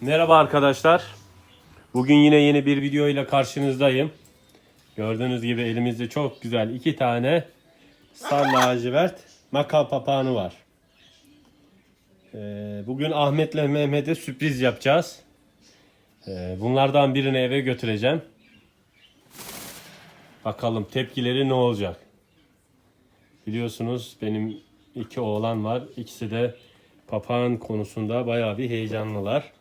Merhaba arkadaşlar. Bugün yine yeni bir video ile karşınızdayım. Gördüğünüz gibi elimizde çok güzel iki tane sar lacivert makal papağanı var. Ee, bugün Ahmet'le Mehmet'e sürpriz yapacağız. Ee, bunlardan birini eve götüreceğim. Bakalım tepkileri ne olacak. Biliyorsunuz benim iki oğlan var. İkisi de papağan konusunda bayağı bir heyecanlılar.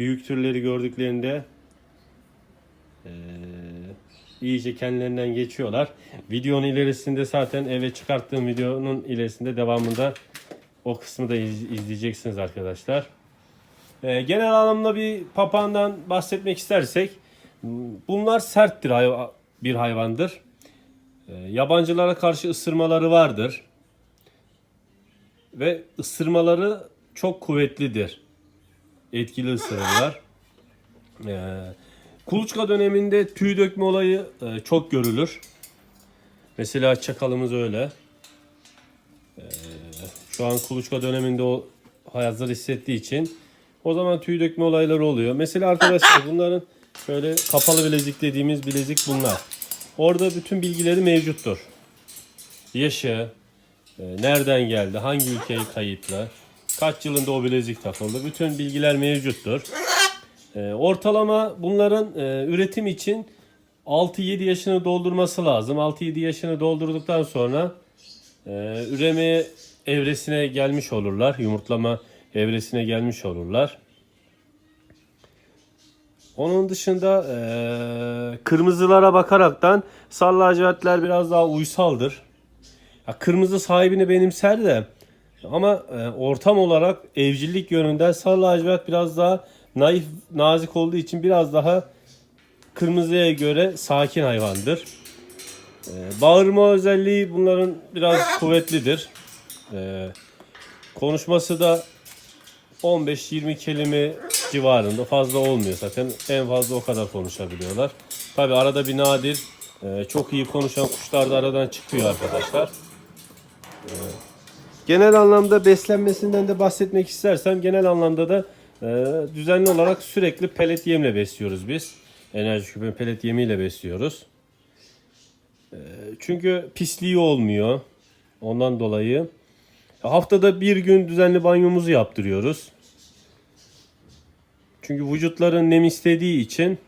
Büyük türleri gördüklerinde eee, iyice kendilerinden geçiyorlar. Videonun ilerisinde zaten eve çıkarttığım videonun ilerisinde devamında o kısmı da iz- izleyeceksiniz arkadaşlar. Eee, genel anlamda bir papağandan bahsetmek istersek bunlar serttir hayva- bir hayvandır. Eee, yabancılara karşı ısırmaları vardır ve ısırmaları çok kuvvetlidir. Etkili ısırırlar. Ee, kuluçka döneminde tüy dökme olayı e, çok görülür. Mesela çakalımız öyle. Ee, şu an kuluçka döneminde o hazır hissettiği için o zaman tüy dökme olayları oluyor. Mesela arkadaşlar bunların şöyle kapalı bilezik dediğimiz bilezik bunlar. Orada bütün bilgileri mevcuttur. Yaşı, e, nereden geldi, hangi ülkeye kayıtlı, kaç yılında o bilezik takıldı. Bütün bilgiler mevcuttur. E, ortalama bunların e, üretim için 6-7 yaşını doldurması lazım. 6-7 yaşını doldurduktan sonra e, üreme evresine gelmiş olurlar. Yumurtlama evresine gelmiş olurlar. Onun dışında e, kırmızılara bakaraktan sarı lacivertler biraz daha uysaldır. Ya kırmızı sahibini benimser de ama e, ortam olarak evcillik yönünden sarı lacivert biraz daha naif, nazik olduğu için biraz daha kırmızıya göre sakin hayvandır. E, bağırma özelliği bunların biraz kuvvetlidir. E, konuşması da 15-20 kelime civarında fazla olmuyor zaten. En fazla o kadar konuşabiliyorlar. Tabi arada bir nadir e, çok iyi konuşan kuşlar da aradan çıkıyor arkadaşlar. Genel anlamda beslenmesinden de bahsetmek istersem genel anlamda da e, düzenli olarak sürekli pelet yemle besliyoruz biz. Enerji küpü pelet yemiyle besliyoruz. E, çünkü pisliği olmuyor. Ondan dolayı haftada bir gün düzenli banyomuzu yaptırıyoruz. Çünkü vücutların nem istediği için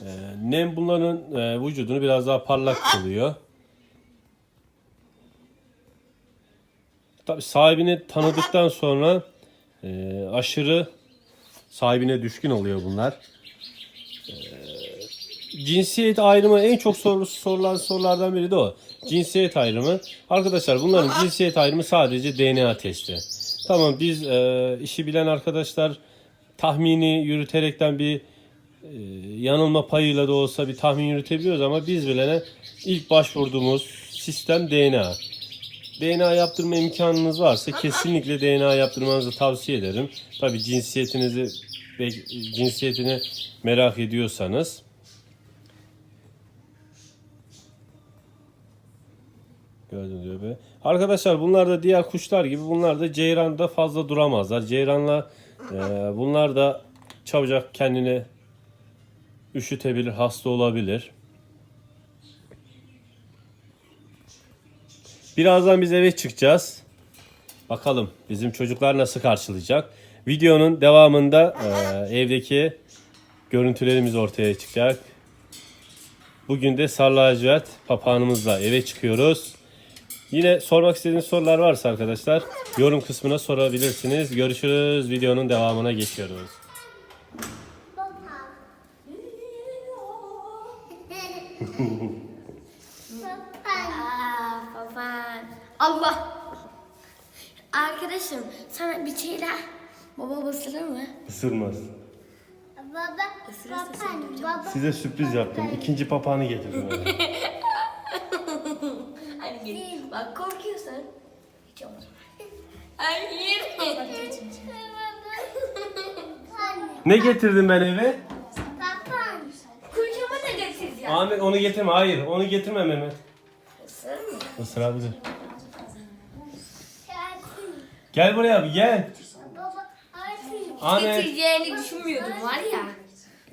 e, nem bunların e, vücudunu biraz daha parlak kılıyor. Tabi sahibini tanıdıktan sonra e, aşırı sahibine düşkün oluyor bunlar. E, cinsiyet ayrımı en çok soru, sorulan sorulardan biri de o. Cinsiyet ayrımı. Arkadaşlar bunların cinsiyet ayrımı sadece DNA testi. Tamam biz e, işi bilen arkadaşlar tahmini yürüterekten bir e, yanılma payıyla da olsa bir tahmin yürütebiliyoruz ama biz bilene ilk başvurduğumuz sistem DNA. DNA yaptırma imkanınız varsa kesinlikle DNA yaptırmanızı tavsiye ederim. Tabi cinsiyetinizi cinsiyetini merak ediyorsanız. Gördüğünüz gibi. Arkadaşlar bunlar da diğer kuşlar gibi bunlar da ceyranda fazla duramazlar. Ceyranla e, bunlar da çabucak kendini üşütebilir, hasta olabilir. Birazdan biz eve çıkacağız. Bakalım bizim çocuklar nasıl karşılayacak. Videonun devamında e, evdeki görüntülerimiz ortaya çıkacak. Bugün de sarı lacivert papağanımızla eve çıkıyoruz. Yine sormak istediğiniz sorular varsa arkadaşlar yorum kısmına sorabilirsiniz. Görüşürüz. Videonun devamına geçiyoruz. Aa, Allah. Arkadaşım sana bir şeyler. Baba basılır mı? Isırmaz. Baba, Isırırsa papan, baba. Size sürpriz yaptım. İkinci papağanı getirdim. Hadi gel. Bak korkuyorsun. Hiç olmaz. Hayır. ne getirdim ben eve? Papan. Kuyumu da getireceğim. Ahmet onu getirme. Hayır onu getirme Mehmet. Isır mı? Isırabilir. Gel buraya bir gel. Baba, artık Ahmet. getireceğini düşünmüyordum var ya.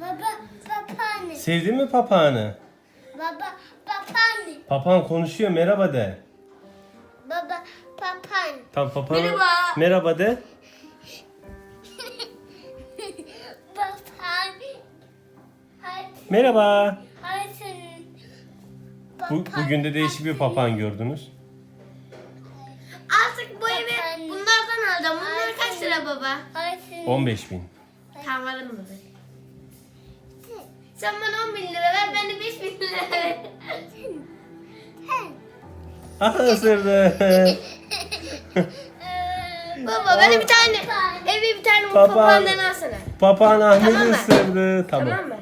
Baba papağanı. Sevdin mi papağanı? Baba papağanı. Papağan konuşuyor merhaba de. Baba papağanı. Tam papağan. Merhaba. Merhaba de. Papağanı. Hayır. Merhaba. Senin. Bu, bugün de değişik bir papağan gördünüz. Lira baba? Hayır senin. 15 bin. Tamam alın mı? Sen bana 10 bin lira ver, ben de 5 bin lira ver. Ah ısırdı. Baba bana bir tane, evi bir tane Baba. papağandan alsana. papağan Ahmet'i Tamam mı? ısırdı. Tamam. Tamam mı?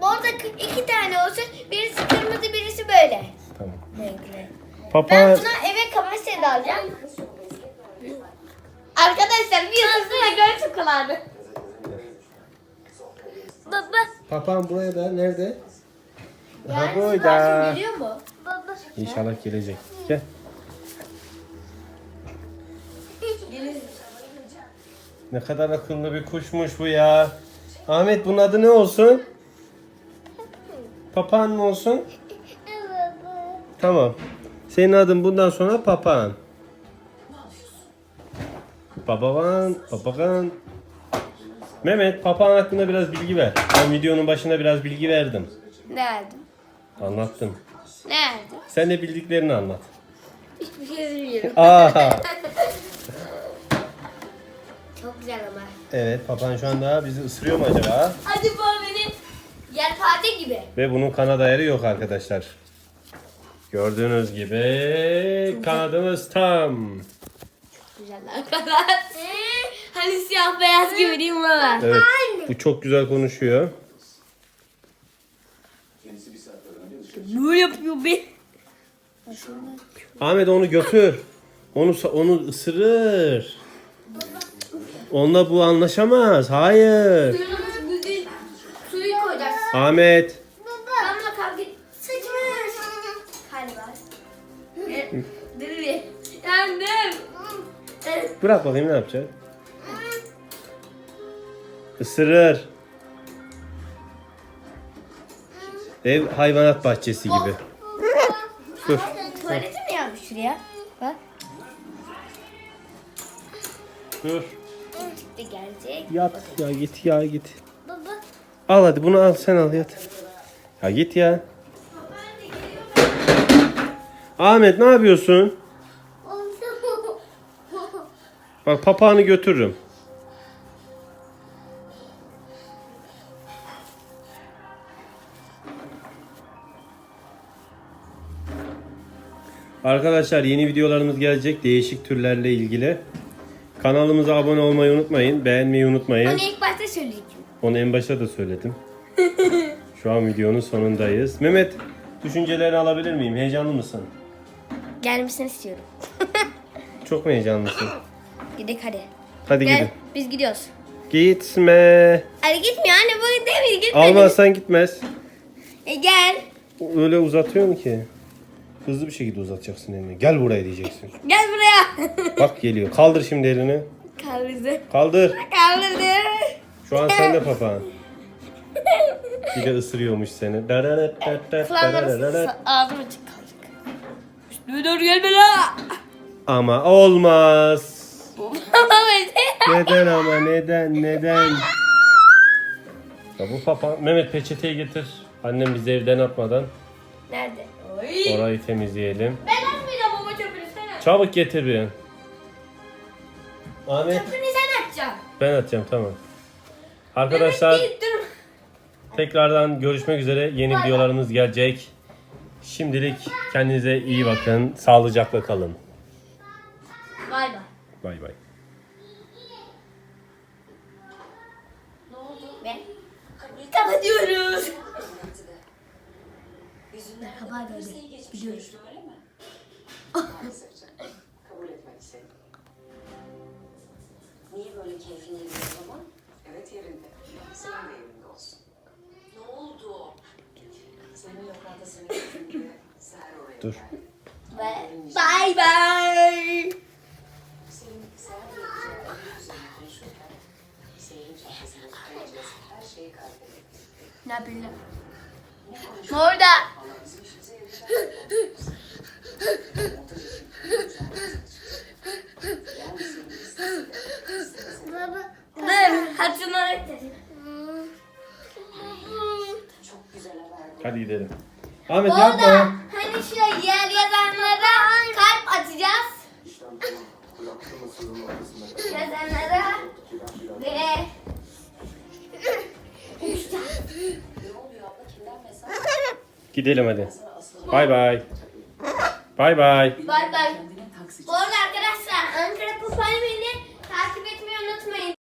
Orada iki tane olsun. Birisi kırmızı, birisi böyle. Tamam. Renkli. Ben Papağan buna eve kapasite de alacağım. Arkadaşlar bir ısırsına göğsü kulağını. Baba. Papağan buraya da nerede? Aha Yani burada. siparişim geliyor mu? Baba. İnşallah gelecek. Gel. Gelir. Ne kadar akıllı bir kuşmuş bu ya. Ahmet bunun adı ne olsun? Papağan mı olsun? Baba. Tamam. Senin adın bundan sonra papağan. Papağan, papağan. Mehmet, papağan hakkında biraz bilgi ver. Ben videonun başında biraz bilgi verdim. Verdim? Anlattım. Verdim? Sen de bildiklerini anlat. Hiçbir şey bilmiyorum. Aa, Çok güzel ama. evet, papağan şu anda bizi ısırıyor mu acaba? Hadi bana beni. Yelpaze gibi. Ve bunun kanat ayarı yok arkadaşlar. Gördüğünüz gibi kanadımız tam. Güzel arkadaşlar. hani siyah beyaz gibi değil mi baba? Evet, bu çok güzel konuşuyor. Ne yapıyor be? Ahmet onu götür. Onu sa- onu ısırır. Onunla bu anlaşamaz. Hayır. Suyunu bugün suyu koyacağız. Ahmet. Damla kavga sıçmış. Galiba. Bırak bakayım ne yapacak. Isırır. Ev hayvanat bahçesi gibi. Dur. Tuvaleti mi yapmış şuraya? Bak. Dur. Gelecek. Yat ya git ya git. Baba. Al hadi bunu al sen al yat. Ya git ya. Ahmet ne yapıyorsun? Oldu. Bak papağanı götürürüm. Arkadaşlar yeni videolarımız gelecek değişik türlerle ilgili. Kanalımıza abone olmayı unutmayın, beğenmeyi unutmayın. Onu ilk başta söyleyeceğim. Onu en başta da söyledim. Şu an videonun sonundayız. Mehmet, düşüncelerini alabilir miyim? Heyecanlı mısın? Gelmesini istiyorum. Çok mu heyecanlısın? Gidelim hadi. Hadi Gel gidin. biz gidiyoruz. Gitme. Hadi gitmiyor anne bu değil gitmedi. Almazsan gitmez. E, gel. Öyle uzatıyorsun ki. Hızlı bir şekilde uzatacaksın elini. Gel buraya diyeceksin. Gel buraya. Bak geliyor. Kaldır şimdi elini. Kaldırdı. Kaldır. Kaldırdı. Şu an sen de papağan. Bir de ısırıyormuş seni. Kulağım ağzım açık kalacak. Doğru gelme la. Ama olmaz. Neden ama neden neden? Ya bu papağan Mehmet peçeteyi getir. Annem bizi evden atmadan Nerede? Oy. orayı temizleyelim. Ben atmayacağım baba çöpünü sen at. Çabuk getir bir. Ahmet Çöpünü sen atacaksın. ben atacağım tamam. Arkadaşlar Mehmet değil, dur. tekrardan görüşmek üzere. Yeni videolarımız gelecek. Şimdilik kendinize iyi bakın. Sağlıcakla kalın. Bay bay. Bay bay. Ne oldu? Ben. Kapatıyoruz. Merhaba dedi. Gidiyoruz. Kabul etmelisin. Niye böyle keyfin yerinde o zaman? Evet yerinde. Senin de yerinde olsun. Ne oldu? Senin lokanta seni götürdü. Seher oraya Dur. Bay bay. Senin Seher'le güzel konuşurken Herkesin kaybedeceğiz. Her şeyi kaybederiz. Ne konuşuyoruz? Orada. Dur. Bu. Hadi gidelim. Ahmet Orada yapma. hani şu yer yazanlara Gidelim hadi. Bay bay. Bay bay. bay bay. Bu arada arkadaşlar Ankara Pupayı